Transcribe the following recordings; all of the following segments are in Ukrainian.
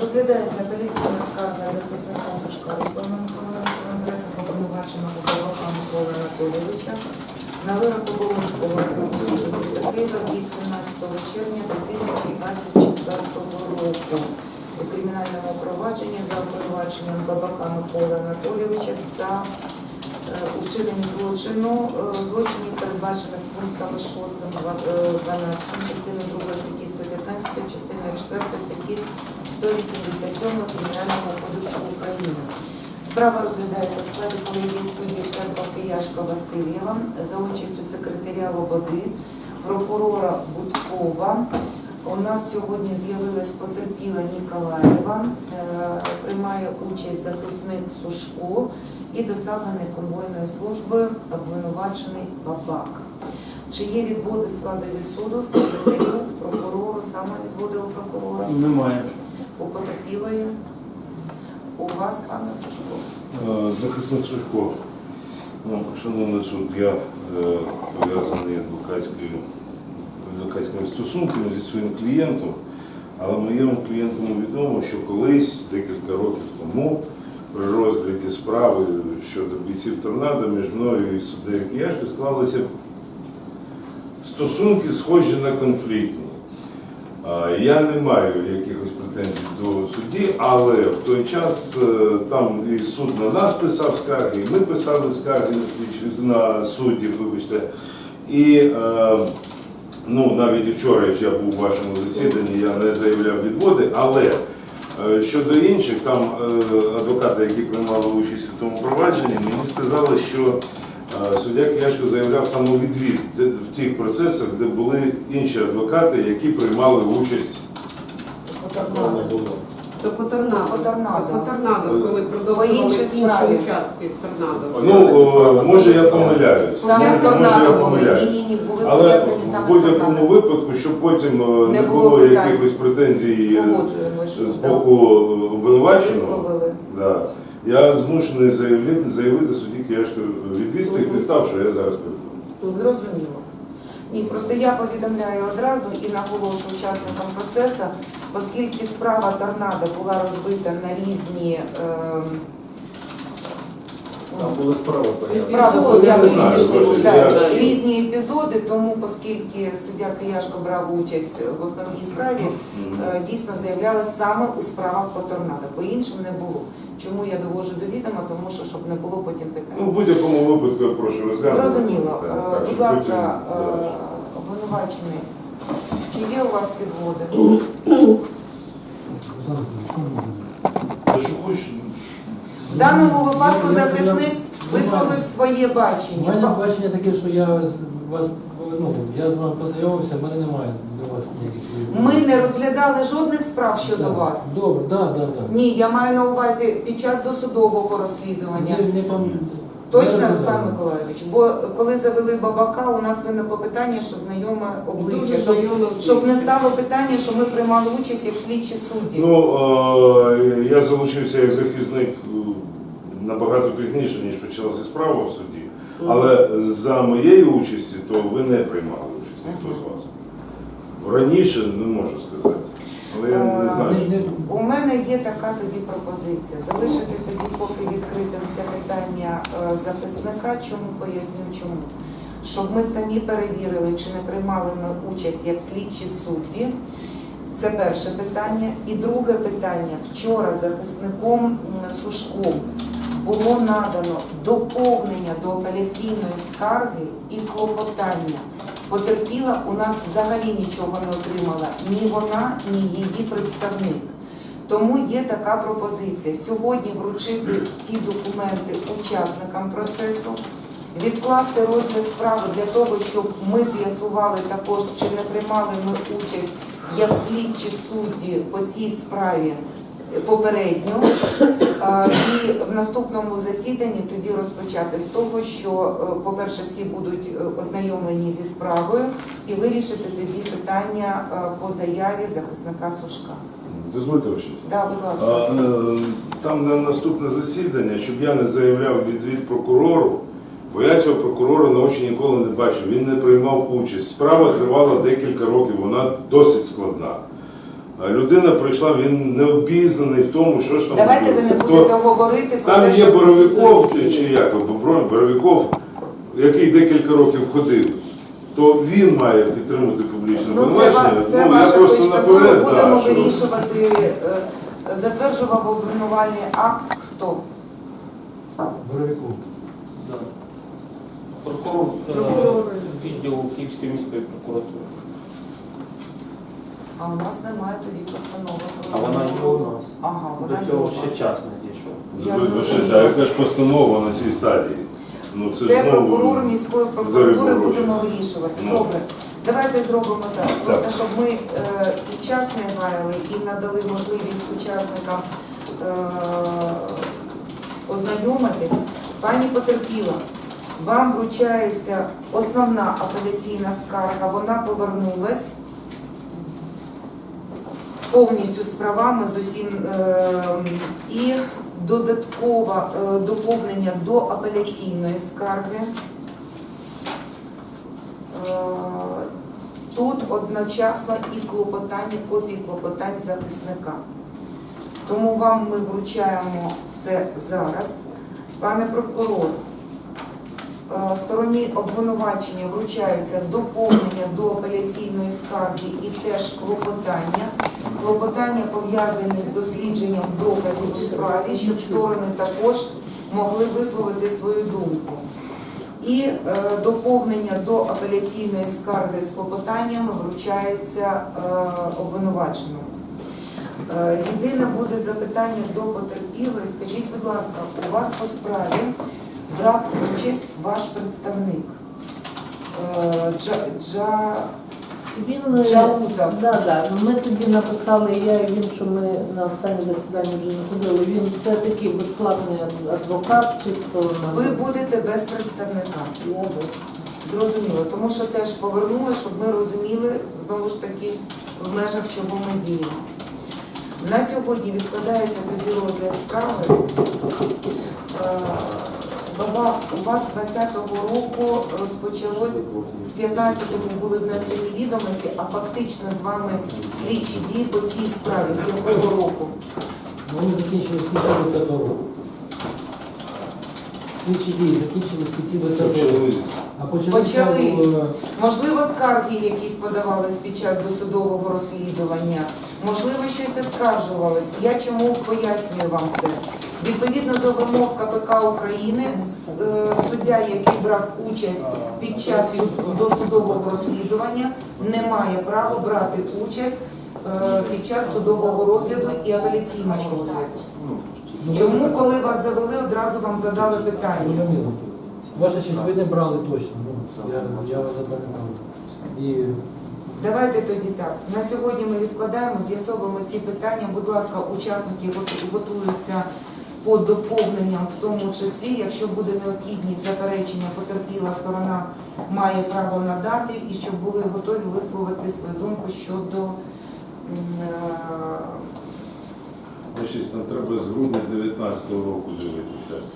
Розглядається апеляційна скарга захисника Сушка Руслана Миколаївича на адресу обвинуваченого Головака Миколи Анатолійовича на вирок Оболонського суду міста Києва від 17 червня 2024 року. У кримінальному провадженні за обвинуваченням Бабака Миколи Анатолійовича за е, у злочину, е, злочинів, передбачених пунктами 6, 12 частини 2 статті 115, частини 4 статті 187 Кримінального кодексу України. Справа розглядається в складі колегії суддів Терпа Кияшка Васильєва за участю секретаря Лободи, прокурора Будкова. У нас сьогодні з'явилась потерпіла Ніколаєва, е, приймає участь захисник Сушко і доставлений конвойною службою обвинувачений Бабак. Чи є відводи складові суду, секретарю, прокурору, саме відводи у прокурора, Немає. У потерпілої? У вас, пане Сушко? Е, Захисник Сушко, ну, шановний суд, я е, пов'язаний адвокатською, адвокатськими стосунками зі своїм клієнтом, але моєму клієнту відомо, що колись, декілька років тому, при розгляді справи щодо бійців торнадо між мною і суддею Кияшки склалися стосунки, схожі на конфліктні. Я не маю якихось претензій до судді, але в той час е, там і суд на нас писав скарги, і ми писали скарги на слідчі на суддів, вибачте. І е, ну, навіть вчора, я був у вашому засіданні, я не заявляв відводи, але е, щодо інших, там адвокати, які приймали участь у тому провадженні, мені сказали, що суддя Кияшко заявляв самовідвід в тих процесах, де були інші адвокати, які приймали участь. По торнадо. То по торнадо. По торнадо. По торнадо, коли продовжували інші справі. участки торнадо. Ну, о, може я помиляюсь. Саме Може, з я торнадо були. помиляюсь. Ні, ні, ні, були Але пов'язані в саме з будь-якому торнадо. випадку, щоб потім е, Не не було було питань. якихось претензій е, що з боку обвинуваченого, Висловили. да, я змушений заявити, заявити судді Кияшко відвіз тих підстав, що я зараз кажу. Зрозуміло. Ні, просто я повідомляю одразу і наголошую учасникам процесу, оскільки справа торнадо була розбита на різні ем, Там були справи пов'язані різні епізоди, тому оскільки суддя Кияшко брав участь в основній справі, е, дійсно заявляли саме у справах по торнадо. По іншим не було. Чому я довожу до відома, тому що щоб не було потім Ну, в будь-якому випадку я прошу розглянути. Зрозуміло. Е, Будь ласка, обвинувачений, чи є у вас відводи? Та що хочеш, В даному випадку захисник висловив своє У мене бачення. бачення таке, що я з- вас ну, я з вами познайомився, в мене немає до вас ніяких. Ми не розглядали жодних справ щодо Так. вас. Добре, так, так, так. Ні, я маю на увазі під час досудового розслідування. Не, не пам... Точно, Руслан. Миколаївич, бо коли завели бабака, у нас виникло питання, що знайоме обличчя, Дуже щоб, знайоме щоб не обличчя. стало питання, що ми приймали участь як слідчі судді. Ну, е, я залучився як захисник е, набагато пізніше, ніж почалася справа в суді. Але за моєю участі, то ви не приймали участь, ніхто з вас. Раніше не можу сказати. Але я не У мене є така тоді пропозиція. Залишити тоді поки відкритим це питання е, захисника. Чому поясню чому? Щоб ми самі перевірили, чи не приймали ми участь як слідчі судді. Це перше питання. І друге питання. Вчора захисником Сушком було надано доповнення до апеляційної скарги і клопотання. Потерпіла у нас взагалі нічого не отримала ні вона, ні її представник. Тому є така пропозиція сьогодні вручити ті документи учасникам процесу, відкласти розгляд справи для того, щоб ми з'ясували також, чи не приймали ми участь як слідчі судді по цій справі попередньо. Е, І в наступному засіданні тоді розпочати з того, що, е, по-перше, всі будуть е, ознайомлені зі справою і вирішити тоді питання по заяві захисника Сушка. Дозвольте ваші. Да, будь ласка. Там на наступне засідання, щоб я не заявляв відвід прокурору, бо я цього прокурора на очі ніколи не бачив. Він не приймав участь. Справа тривала декілька років, вона досить складна. А людина прийшла, він не обізнаний в тому, що ж там Давайте ви не будете То- говорити про Там те, є що Боровиков, чи як, Бобро- Боровиков, який декілька років ходив, то він має підтримати публічне Ну, це, обвинувачення. це Ну, я ваша просто точка зору. наперед, Будемо да, що- вирішувати, е, затверджував обвинувальний акт хто? Боровику. Да. Прокурор е, Прокурор. відділу Київської міської прокуратури. А у нас немає тоді постанови. А вона є у нас. Ага, вона До є цього вас. ще час не дійшов. Я зрозуміла. А яка ж постанова на цій стадії? Ну, це, Це знову прокурор міської прокуратури будемо вирішувати. Ну. Добре. Давайте зробимо так. Просто Так. щоб ми е, і час не гаяли, і надали можливість учасникам е, ознайомитись. Пані потерпіла, вам вручається основна апеляційна скарга, вона повернулась повністю з правами з усім е, і додаткове доповнення до апеляційної скарги. Е, Тут одночасно і клопотання, копії клопотань захисника. Тому вам ми вручаємо це зараз. Пане прокурор, е, стороні обвинувачення вручаються доповнення до апеляційної скарги і теж клопотання. Клопотання пов'язані з дослідженням доказів у справі, щоб сторони також могли висловити свою думку. І е, доповнення до апеляційної скарги з клопотаннями вручається е, обвинуваченому. Е, Єдине буде запитання до потерпілої. Скажіть, будь ласка, у вас по справі брав участь ваш представник Е, Джа, Джа, Він е, Джаутов. да, да. ну, Ми тоді написали, я і він, що ми на останнє засідання вже не ходили. Він це такий безплатний адвокат, чисто на Ви будете без представника. я би. Зрозуміло, тому що теж повернули, щоб ми розуміли знову ж таки в межах чого ми діємо. На сьогодні відкладається тоді розгляд справи. Е, у вас 20-го року розпочалось, в 15-му були внесені відомості, а фактично з вами слідчі дії по цій справі з якого року? Вони закінчили з кінця 20 року. Слідчі дії закінчили з кінці 20 року. А Почались. в- Можливо, скарги якісь подавались під час досудового розслідування, можливо, щось оскаржувалось. Я чому пояснюю вам це? Відповідно до вимог КПК України, е, суддя, який брав участь під час досудового розслідування, не має права брати участь е, під час судового розгляду і апеляційного розгляду. Ну, Чому, коли вас завели, одразу вам задали питання? Ваша честь, ви не брали точно. Ну, я, вас запам'ятав. І Давайте тоді так. На сьогодні ми відкладаємо, з'ясовуємо ці питання. Будь ласка, учасники готу- готуються по доповненням, в тому числі, якщо буде необхідність заперечення, потерпіла сторона має право надати, і щоб були готові висловити свою думку щодо е, Значить, нам треба з грудня 19-го року дивитися.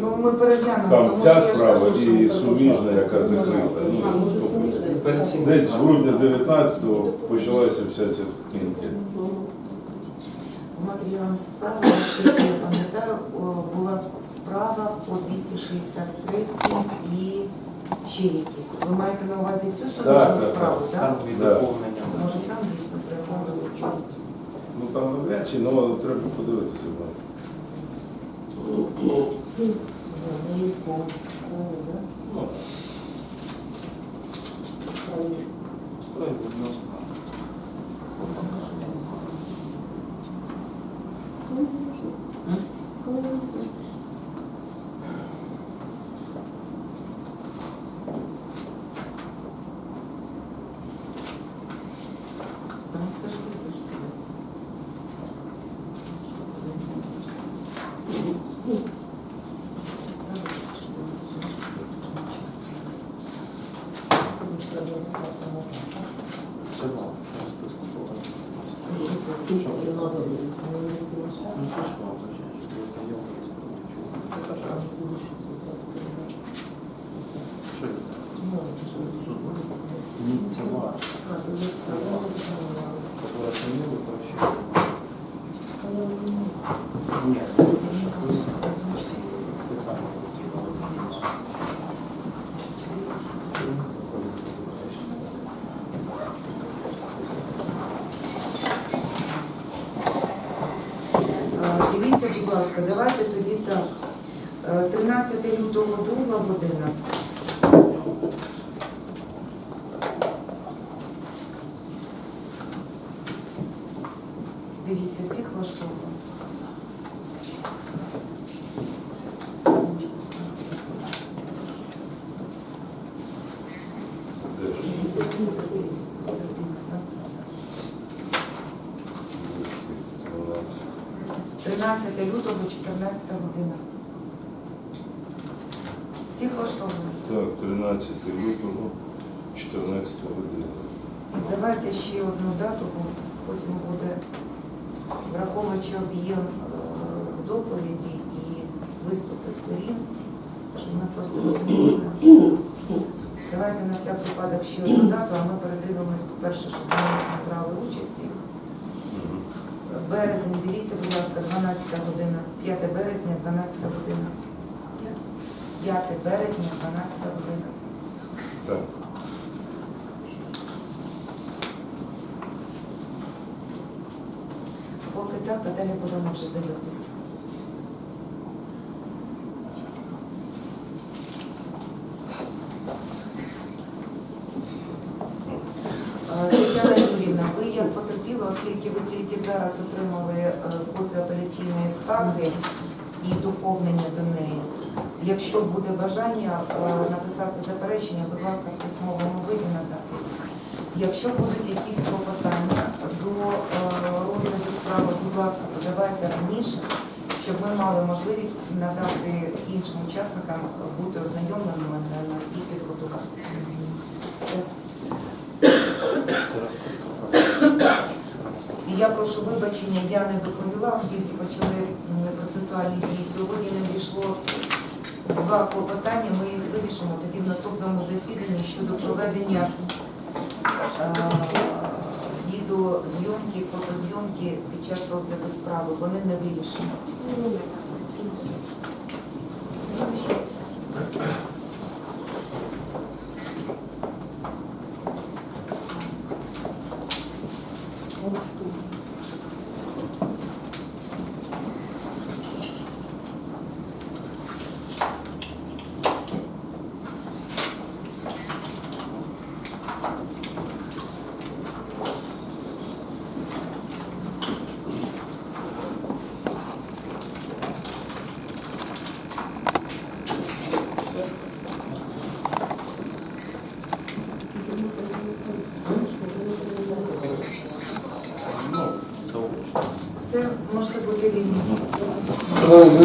ну ми переглянемо, Там тому ця що справа і суміжна, яка закрита. Ну, тобто. Десь з грудня 19-го почалася вся ця кінки. Матеріалам справи, наскільки я пам'ятаю, була справа по 263 і ще якісь. Ви маєте на увазі цю судову справу, так. так? Там дві доповнення. Може там дійсно приймали участь? Ну там навряд чи, але треба подивитися. Ну, cambiado. 13 лютого, 14 година. Всіх влаштовує. Так, 13 лютого, 14 година. Давайте ще одну дату, бо потім буде враховуючи об'єм е, доповіді і виступи сторін, щоб ми просто розуміли. Давайте на всяк випадок ще одну дату, а ми передивимось, по-перше, щоб ми не брали участі. Березень, дивіться, будь ласка, 12 година, 5 березня, 12 година. 5 березня, 12 година. Так. Поки так, а далі будемо вже дивитися. Е, Тетяна Юрівна, ви як оскільки ви тільки зараз отримали е, копію апеляційної скарги і доповнення до неї. Якщо буде бажання е, написати заперечення, будь ласка, в письмовому виді надати. Якщо будуть якісь клопотання до е, розгляду справи, будь ласка, подавайте раніше, щоб ми мали можливість надати іншим учасникам бути ознайомленими і підготуватися. Все. Це розписка я прошу вибачення, я не доповіла, оскільки почали процесуальні дії. Сьогодні не дійшло два клопотання, ми їх вирішимо тоді в наступному засіданні щодо проведення е, відеозйомки, фотозйомки під час розгляду справи. Вони не вирішені.